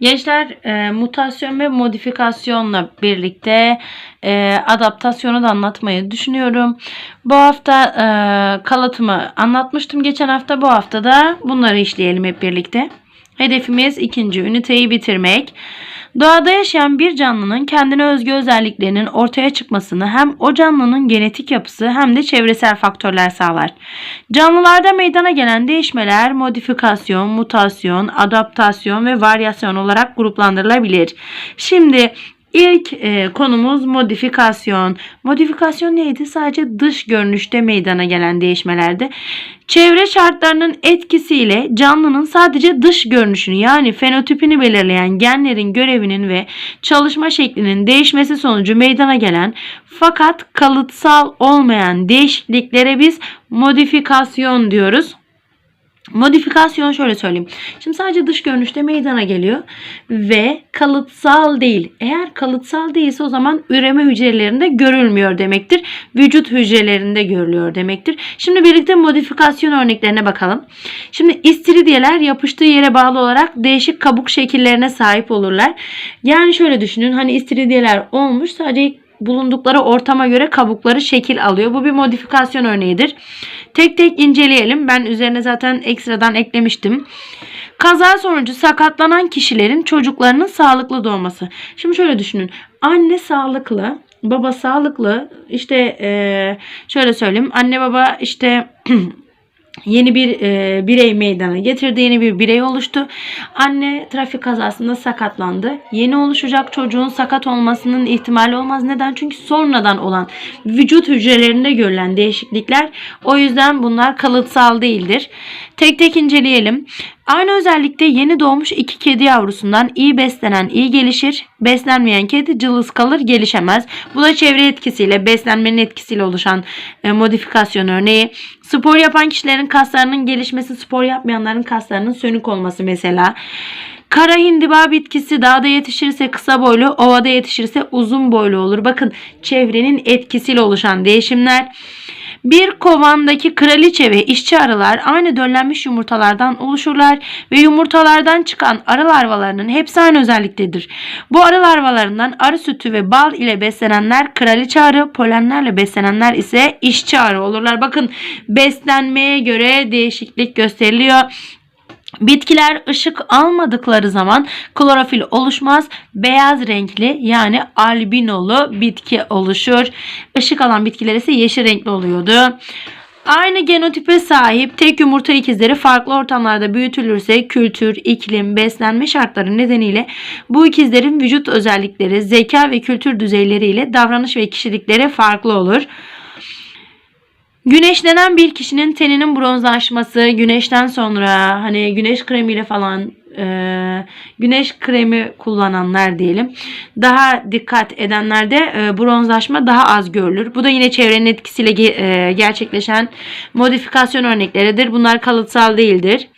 Gençler e, mutasyon ve modifikasyonla birlikte e, adaptasyonu da anlatmayı düşünüyorum. Bu hafta e, kalıtımı anlatmıştım geçen hafta. Bu hafta da bunları işleyelim hep birlikte. Hedefimiz ikinci üniteyi bitirmek. Doğada yaşayan bir canlının kendine özgü özelliklerinin ortaya çıkmasını hem o canlının genetik yapısı hem de çevresel faktörler sağlar. Canlılarda meydana gelen değişmeler modifikasyon, mutasyon, adaptasyon ve varyasyon olarak gruplandırılabilir. Şimdi İlk e, konumuz modifikasyon. Modifikasyon neydi? Sadece dış görünüşte meydana gelen değişmelerde. Çevre şartlarının etkisiyle canlının sadece dış görünüşünü yani fenotipini belirleyen genlerin görevinin ve çalışma şeklinin değişmesi sonucu meydana gelen fakat kalıtsal olmayan değişikliklere biz modifikasyon diyoruz. Modifikasyon şöyle söyleyeyim. Şimdi sadece dış görünüşte meydana geliyor ve kalıtsal değil. Eğer kalıtsal değilse o zaman üreme hücrelerinde görülmüyor demektir. Vücut hücrelerinde görülüyor demektir. Şimdi birlikte modifikasyon örneklerine bakalım. Şimdi istiridyeler yapıştığı yere bağlı olarak değişik kabuk şekillerine sahip olurlar. Yani şöyle düşünün hani istiridyeler olmuş sadece bulundukları ortama göre kabukları şekil alıyor. Bu bir modifikasyon örneğidir. Tek tek inceleyelim. Ben üzerine zaten ekstradan eklemiştim. Kaza sonucu sakatlanan kişilerin çocuklarının sağlıklı doğması. Şimdi şöyle düşünün. Anne sağlıklı, baba sağlıklı. İşte eee, şöyle söyleyeyim. Anne baba işte yeni bir e, birey meydana getirdi. Yeni bir birey oluştu. Anne trafik kazasında sakatlandı. Yeni oluşacak çocuğun sakat olmasının ihtimali olmaz. Neden? Çünkü sonradan olan vücut hücrelerinde görülen değişiklikler. O yüzden bunlar kalıtsal değildir. Tek tek inceleyelim. Aynı özellikle yeni doğmuş iki kedi yavrusundan iyi beslenen iyi gelişir. Beslenmeyen kedi cılız kalır gelişemez. Bu da çevre etkisiyle beslenmenin etkisiyle oluşan e, modifikasyon örneği. Spor yapan kişilerin kaslarının gelişmesi spor yapmayanların kaslarının sönük olması mesela. Kara hindiba bitkisi dağda yetişirse kısa boylu, ovada yetişirse uzun boylu olur. Bakın çevrenin etkisiyle oluşan değişimler. Bir kovandaki kraliçe ve işçi arılar aynı döllenmiş yumurtalardan oluşurlar ve yumurtalardan çıkan arı larvalarının hepsi aynı özelliktedir. Bu arı larvalarından arı sütü ve bal ile beslenenler kraliçe arı, polenlerle beslenenler ise işçi arı olurlar. Bakın beslenmeye göre değişiklik gösteriliyor. Bitkiler ışık almadıkları zaman klorofil oluşmaz. Beyaz renkli yani albinolu bitki oluşur. Işık alan bitkiler ise yeşil renkli oluyordu. Aynı genotipe sahip tek yumurta ikizleri farklı ortamlarda büyütülürse kültür, iklim, beslenme şartları nedeniyle bu ikizlerin vücut özellikleri, zeka ve kültür düzeyleriyle davranış ve kişilikleri farklı olur. Güneşlenen bir kişinin teninin bronzlaşması, güneşten sonra hani güneş kremiyle falan e, güneş kremi kullananlar diyelim daha dikkat edenlerde e, bronzlaşma daha az görülür. Bu da yine çevrenin etkisiyle e, gerçekleşen modifikasyon örnekleridir. Bunlar kalıtsal değildir.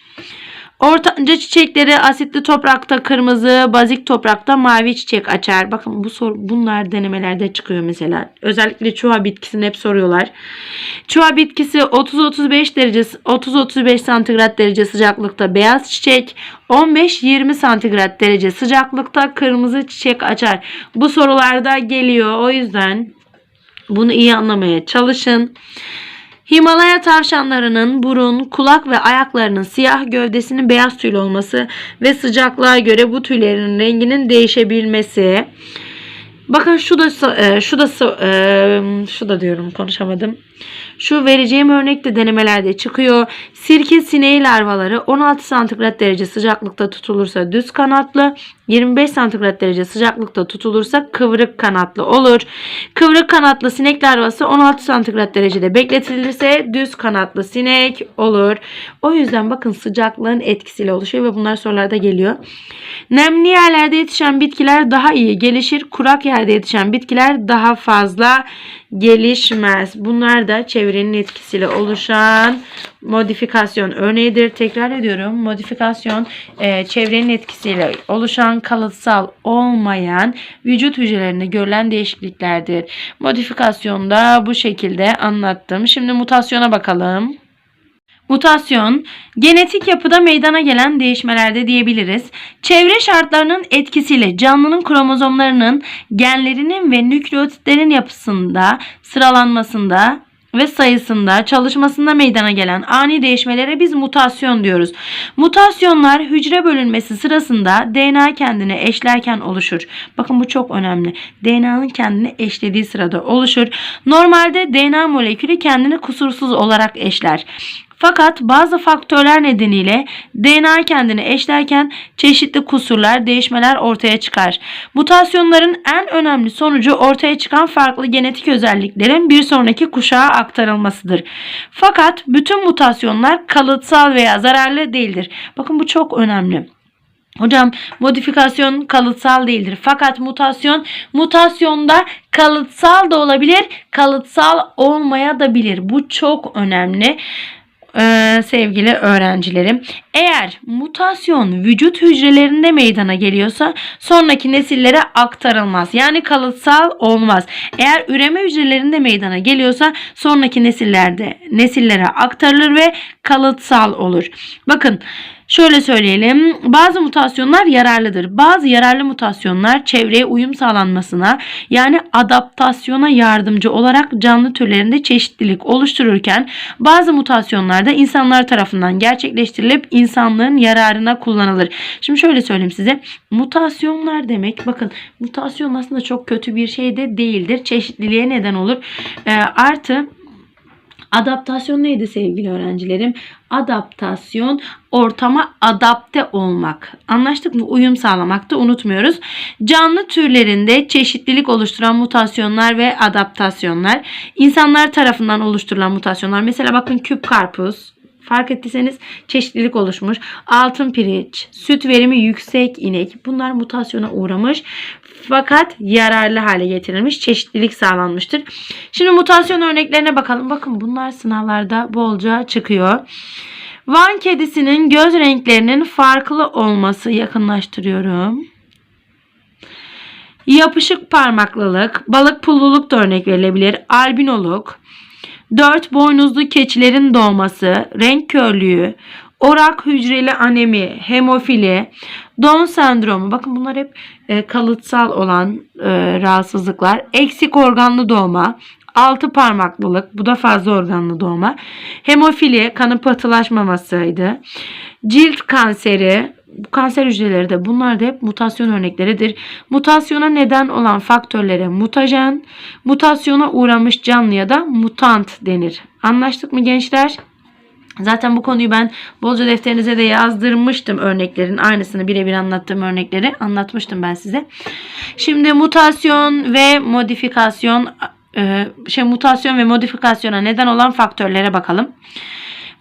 Ortanca çiçekleri asitli toprakta kırmızı, bazik toprakta mavi çiçek açar. Bakın bu soru bunlar denemelerde çıkıyor mesela. Özellikle çuha bitkisini hep soruyorlar. Çuha bitkisi 30-35 derece 30-35 santigrat derece sıcaklıkta beyaz çiçek, 15-20 santigrat derece sıcaklıkta kırmızı çiçek açar. Bu sorularda geliyor. O yüzden bunu iyi anlamaya çalışın. Himalaya tavşanlarının burun, kulak ve ayaklarının siyah gövdesinin beyaz tüylü olması ve sıcaklığa göre bu tüylerin renginin değişebilmesi. Bakın şu da e, şu da e, şu da diyorum konuşamadım. Şu vereceğim örnekte denemelerde çıkıyor. Sirke sineği larvaları 16 santigrat derece sıcaklıkta tutulursa düz kanatlı, 25 santigrat derece sıcaklıkta tutulursa kıvrık kanatlı olur. Kıvrık kanatlı sinek larvası 16 santigrat derecede bekletilirse düz kanatlı sinek olur. O yüzden bakın sıcaklığın etkisiyle oluşuyor ve bunlar sorularda geliyor. Nemli yerlerde yetişen bitkiler daha iyi gelişir. Kurak yerde yetişen bitkiler daha fazla gelişmez. Bunlar da çevrenin etkisiyle oluşan modifikasyon örneğidir. Tekrar ediyorum. Modifikasyon e, çevrenin etkisiyle oluşan kalıtsal olmayan vücut hücrelerinde görülen değişikliklerdir. Modifikasyonda bu şekilde anlattım. Şimdi mutasyona bakalım. Mutasyon, genetik yapıda meydana gelen değişmelerde diyebiliriz. Çevre şartlarının etkisiyle canlının kromozomlarının, genlerinin ve nükleotitlerin yapısında, sıralanmasında ve sayısında, çalışmasında meydana gelen ani değişmelere biz mutasyon diyoruz. Mutasyonlar hücre bölünmesi sırasında DNA kendini eşlerken oluşur. Bakın bu çok önemli. DNA'nın kendini eşlediği sırada oluşur. Normalde DNA molekülü kendini kusursuz olarak eşler. Fakat bazı faktörler nedeniyle DNA kendini eşlerken çeşitli kusurlar, değişmeler ortaya çıkar. Mutasyonların en önemli sonucu ortaya çıkan farklı genetik özelliklerin bir sonraki kuşağa aktarılmasıdır. Fakat bütün mutasyonlar kalıtsal veya zararlı değildir. Bakın bu çok önemli. Hocam modifikasyon kalıtsal değildir. Fakat mutasyon mutasyonda kalıtsal da olabilir, kalıtsal olmaya da bilir. Bu çok önemli. Ee, sevgili öğrencilerim. Eğer mutasyon vücut hücrelerinde meydana geliyorsa sonraki nesillere aktarılmaz. Yani kalıtsal olmaz. Eğer üreme hücrelerinde meydana geliyorsa sonraki nesillerde nesillere aktarılır ve kalıtsal olur. Bakın Şöyle söyleyelim. Bazı mutasyonlar yararlıdır. Bazı yararlı mutasyonlar çevreye uyum sağlanmasına yani adaptasyona yardımcı olarak canlı türlerinde çeşitlilik oluştururken bazı mutasyonlar da insanlar tarafından gerçekleştirilip insanlığın yararına kullanılır. Şimdi şöyle söyleyeyim size. Mutasyonlar demek bakın mutasyon aslında çok kötü bir şey de değildir. Çeşitliliğe neden olur. E, artı Adaptasyon neydi sevgili öğrencilerim? Adaptasyon ortama adapte olmak. Anlaştık mı? Uyum sağlamakta unutmuyoruz. Canlı türlerinde çeşitlilik oluşturan mutasyonlar ve adaptasyonlar. İnsanlar tarafından oluşturulan mutasyonlar. Mesela bakın küp karpuz, Fark ettiyseniz çeşitlilik oluşmuş. Altın pirinç, süt verimi yüksek inek bunlar mutasyona uğramış fakat yararlı hale getirilmiş, çeşitlilik sağlanmıştır. Şimdi mutasyon örneklerine bakalım. Bakın bunlar sınavlarda bolca çıkıyor. Van kedisinin göz renklerinin farklı olması yakınlaştırıyorum. Yapışık parmaklılık, balık pulluluk da örnek verilebilir. Albinoluk, dört boynuzlu keçilerin doğması, renk körlüğü, orak hücreli anemi, hemofili, Down sendromu. Bakın bunlar hep e, kalıtsal olan e, rahatsızlıklar. Eksik organlı doğma, altı parmaklılık, bu da fazla organlı doğma. Hemofili, kanın pıhtılaşmamasıydı. Cilt kanseri, bu kanser hücreleri de bunlar da hep mutasyon örnekleridir. Mutasyona neden olan faktörlere mutajen, mutasyona uğramış canlıya da mutant denir. Anlaştık mı gençler? Zaten bu konuyu ben bolca defterinize de yazdırmıştım örneklerin aynısını birebir anlattığım örnekleri anlatmıştım ben size. Şimdi mutasyon ve modifikasyon e, şey mutasyon ve modifikasyona neden olan faktörlere bakalım.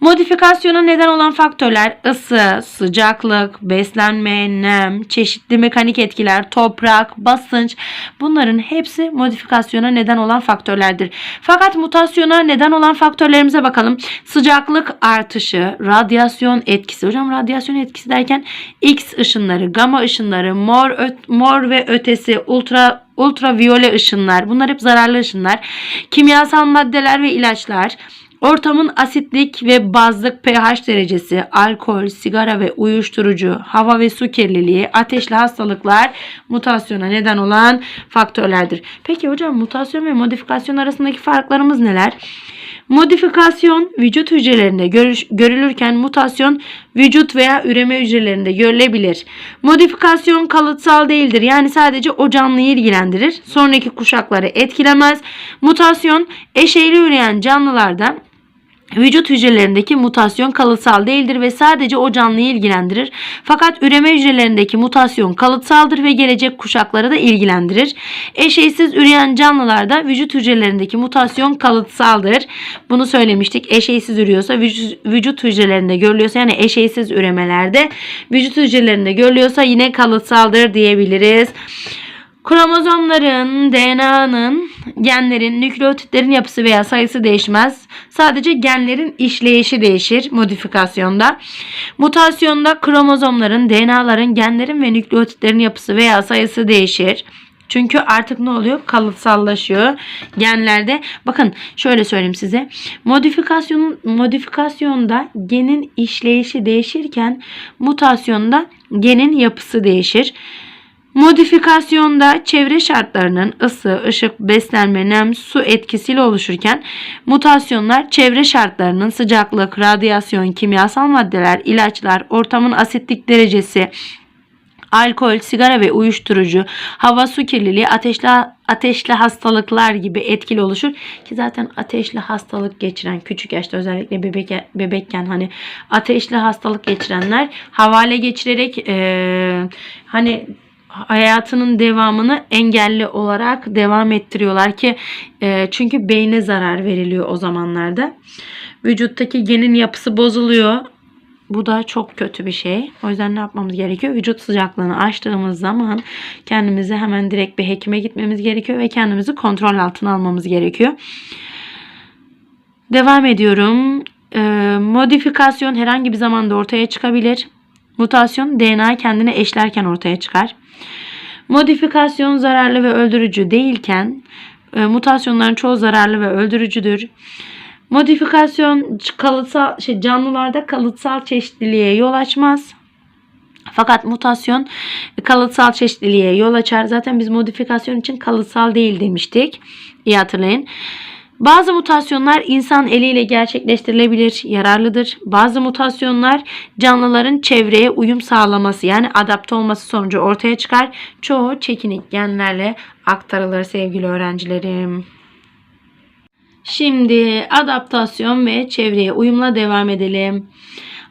Modifikasyona neden olan faktörler ısı, sıcaklık, beslenme, nem, çeşitli mekanik etkiler, toprak, basınç bunların hepsi modifikasyona neden olan faktörlerdir. Fakat mutasyona neden olan faktörlerimize bakalım. Sıcaklık artışı, radyasyon etkisi. Hocam radyasyon etkisi derken X ışınları, gamma ışınları, mor, mor ve ötesi, ultra ultraviyole ışınlar. Bunlar hep zararlı ışınlar. Kimyasal maddeler ve ilaçlar Ortamın asitlik ve bazlık pH derecesi, alkol, sigara ve uyuşturucu, hava ve su kirliliği, ateşli hastalıklar mutasyona neden olan faktörlerdir. Peki hocam mutasyon ve modifikasyon arasındaki farklarımız neler? Modifikasyon vücut hücrelerinde görülürken mutasyon vücut veya üreme hücrelerinde görülebilir. Modifikasyon kalıtsal değildir. Yani sadece o canlıyı ilgilendirir. Sonraki kuşakları etkilemez. Mutasyon eşeyli üreyen canlılarda Vücut hücrelerindeki mutasyon kalıtsal değildir ve sadece o canlıyı ilgilendirir. Fakat üreme hücrelerindeki mutasyon kalıtsaldır ve gelecek kuşakları da ilgilendirir. Eşeysiz üreyen canlılarda vücut hücrelerindeki mutasyon kalıtsaldır. Bunu söylemiştik. Eşeysiz ürüyorsa vücut, vücut hücrelerinde görülüyorsa yani eşeysiz üremelerde vücut hücrelerinde görülüyorsa yine kalıtsaldır diyebiliriz. Kromozomların, DNA'nın, genlerin, nükleotitlerin yapısı veya sayısı değişmez. Sadece genlerin işleyişi değişir modifikasyonda. Mutasyonda kromozomların, DNA'ların, genlerin ve nükleotitlerin yapısı veya sayısı değişir. Çünkü artık ne oluyor? Kalıtsallaşıyor genlerde. Bakın şöyle söyleyeyim size. Modifikasyon modifikasyonda genin işleyişi değişirken mutasyonda genin yapısı değişir. Modifikasyonda çevre şartlarının ısı, ışık, beslenme, nem, su etkisiyle oluşurken mutasyonlar çevre şartlarının sıcaklık, radyasyon, kimyasal maddeler, ilaçlar, ortamın asitlik derecesi, alkol, sigara ve uyuşturucu, hava su kirliliği, ateşli ateşli hastalıklar gibi etkili oluşur ki zaten ateşli hastalık geçiren küçük yaşta özellikle bebek bebekken hani ateşli hastalık geçirenler havale geçirerek eee, hani hayatının devamını engelli olarak devam ettiriyorlar ki e, çünkü beyne zarar veriliyor o zamanlarda. Vücuttaki genin yapısı bozuluyor. Bu da çok kötü bir şey. O yüzden ne yapmamız gerekiyor? Vücut sıcaklığını açtığımız zaman kendimizi hemen direkt bir hekime gitmemiz gerekiyor ve kendimizi kontrol altına almamız gerekiyor. Devam ediyorum. Ee, modifikasyon herhangi bir zamanda ortaya çıkabilir. Mutasyon DNA kendine eşlerken ortaya çıkar. Modifikasyon zararlı ve öldürücü değilken e, mutasyonların çoğu zararlı ve öldürücüdür. Modifikasyon kalıtsal şey canlılarda kalıtsal çeşitliliğe yol açmaz. Fakat mutasyon kalıtsal çeşitliliğe yol açar. Zaten biz modifikasyon için kalıtsal değil demiştik. İyi hatırlayın. Bazı mutasyonlar insan eliyle gerçekleştirilebilir, yararlıdır. Bazı mutasyonlar canlıların çevreye uyum sağlaması yani adapte olması sonucu ortaya çıkar. Çoğu çekinik genlerle aktarılır sevgili öğrencilerim. Şimdi adaptasyon ve çevreye uyumla devam edelim.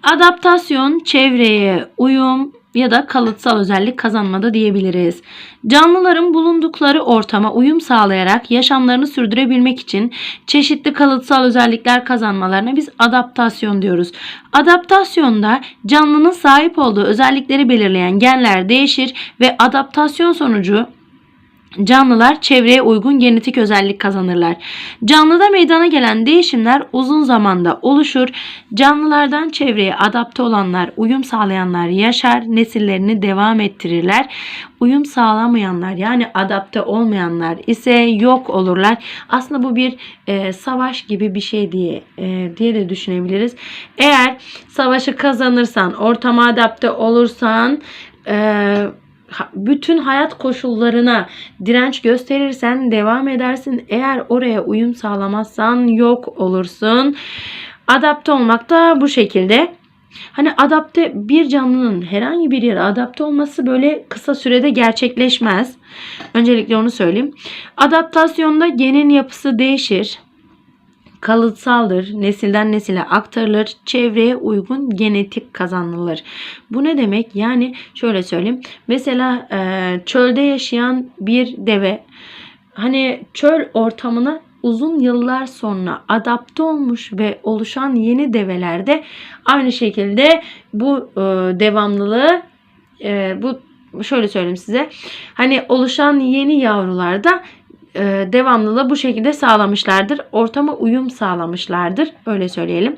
Adaptasyon çevreye uyum ya da kalıtsal özellik kazanmada diyebiliriz. Canlıların bulundukları ortama uyum sağlayarak yaşamlarını sürdürebilmek için çeşitli kalıtsal özellikler kazanmalarına biz adaptasyon diyoruz. Adaptasyonda canlının sahip olduğu özellikleri belirleyen genler değişir ve adaptasyon sonucu Canlılar çevreye uygun genetik özellik kazanırlar. Canlıda meydana gelen değişimler uzun zamanda oluşur. Canlılardan çevreye adapte olanlar, uyum sağlayanlar yaşar, nesillerini devam ettirirler. Uyum sağlamayanlar yani adapte olmayanlar ise yok olurlar. Aslında bu bir e, savaş gibi bir şey diye e, diye de düşünebiliriz. Eğer savaşı kazanırsan, ortama adapte olursan, e, bütün hayat koşullarına direnç gösterirsen devam edersin. Eğer oraya uyum sağlamazsan yok olursun. Adapte olmak da bu şekilde. Hani adapte bir canlının herhangi bir yere adapte olması böyle kısa sürede gerçekleşmez. Öncelikle onu söyleyeyim. Adaptasyonda genin yapısı değişir kalıtsaldır, nesilden nesile aktarılır, çevreye uygun genetik kazanılır. Bu ne demek? Yani şöyle söyleyeyim. Mesela e, çölde yaşayan bir deve hani çöl ortamına uzun yıllar sonra adapte olmuş ve oluşan yeni develerde aynı şekilde bu e, devamlılığı e, bu şöyle söyleyeyim size. Hani oluşan yeni yavrularda e, devamlılığı bu şekilde sağlamışlardır. Ortama uyum sağlamışlardır. Öyle söyleyelim.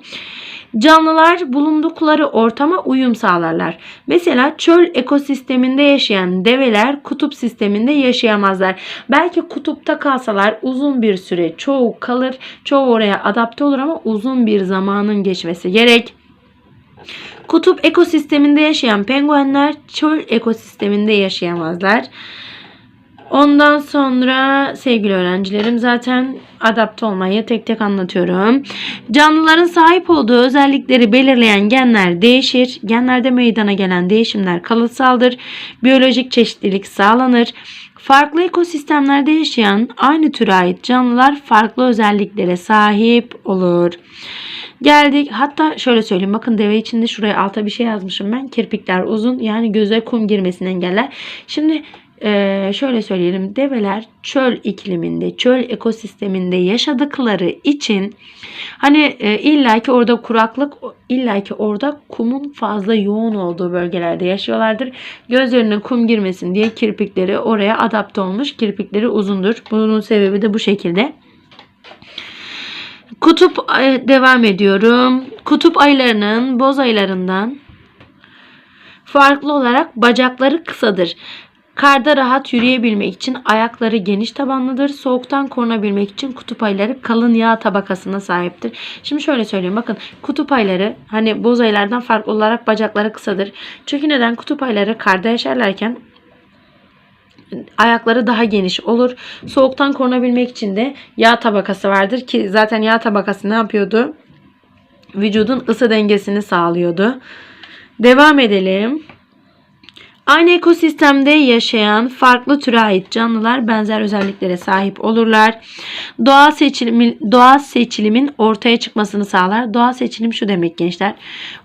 Canlılar bulundukları ortama uyum sağlarlar. Mesela çöl ekosisteminde yaşayan develer kutup sisteminde yaşayamazlar. Belki kutupta kalsalar uzun bir süre çoğu kalır, çoğu oraya adapte olur ama uzun bir zamanın geçmesi gerek. Kutup ekosisteminde yaşayan penguenler çöl ekosisteminde yaşayamazlar. Ondan sonra sevgili öğrencilerim zaten adapte olmayı tek tek anlatıyorum. Canlıların sahip olduğu özellikleri belirleyen genler değişir. Genlerde meydana gelen değişimler kalıtsaldır. Biyolojik çeşitlilik sağlanır. Farklı ekosistemlerde yaşayan aynı türe ait canlılar farklı özelliklere sahip olur. Geldik. Hatta şöyle söyleyeyim. Bakın deve içinde şuraya alta bir şey yazmışım ben. Kirpikler uzun. Yani göze kum girmesini engeller. Şimdi ee, şöyle söyleyelim develer çöl ikliminde çöl ekosisteminde yaşadıkları için hani e, illaki orada kuraklık illaki orada kumun fazla yoğun olduğu bölgelerde yaşıyorlardır. Gözlerine kum girmesin diye kirpikleri oraya adapte olmuş. Kirpikleri uzundur. Bunun sebebi de bu şekilde. Kutup devam ediyorum. Kutup aylarının boz aylarından farklı olarak bacakları kısadır. Karda rahat yürüyebilmek için ayakları geniş tabanlıdır. Soğuktan korunabilmek için kutup ayıları kalın yağ tabakasına sahiptir. Şimdi şöyle söyleyeyim bakın kutup ayıları hani boz ayılardan farklı olarak bacakları kısadır. Çünkü neden kutup ayıları karda yaşarlarken ayakları daha geniş olur. Soğuktan korunabilmek için de yağ tabakası vardır ki zaten yağ tabakası ne yapıyordu? Vücudun ısı dengesini sağlıyordu. Devam edelim. Aynı ekosistemde yaşayan farklı türe ait canlılar benzer özelliklere sahip olurlar. Doğal seçilimi, doğal seçilimin ortaya çıkmasını sağlar. Doğal seçilim şu demek gençler.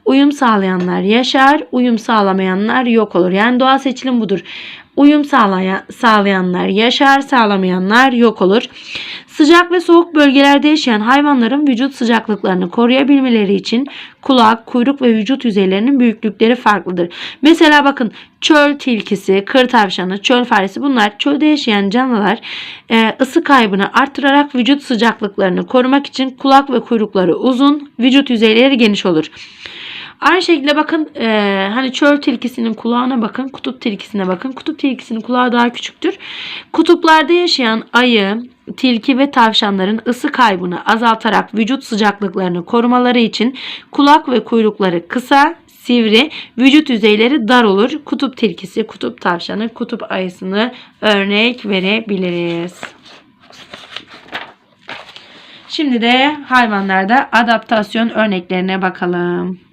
Uyum sağlayanlar yaşar, uyum sağlamayanlar yok olur. Yani doğal seçilim budur. Uyum sağlayan, sağlayanlar yaşar, sağlamayanlar yok olur. Sıcak ve soğuk bölgelerde yaşayan hayvanların vücut sıcaklıklarını koruyabilmeleri için kulak, kuyruk ve vücut yüzeylerinin büyüklükleri farklıdır. Mesela bakın çöl tilkisi, kır tavşanı, çöl faresi bunlar çölde yaşayan canlılar e, ısı kaybını artırarak vücut sıcaklıklarını korumak için kulak ve kuyrukları uzun, vücut yüzeyleri geniş olur. Aynı şekilde bakın e, hani çöl tilkisinin kulağına bakın, kutup tilkisine bakın. Kutup tilkisinin kulağı daha küçüktür. Kutuplarda yaşayan ayı, tilki ve tavşanların ısı kaybını azaltarak vücut sıcaklıklarını korumaları için kulak ve kuyrukları kısa, sivri, vücut yüzeyleri dar olur. Kutup tilkisi, kutup tavşanı, kutup ayısını örnek verebiliriz. Şimdi de hayvanlarda adaptasyon örneklerine bakalım.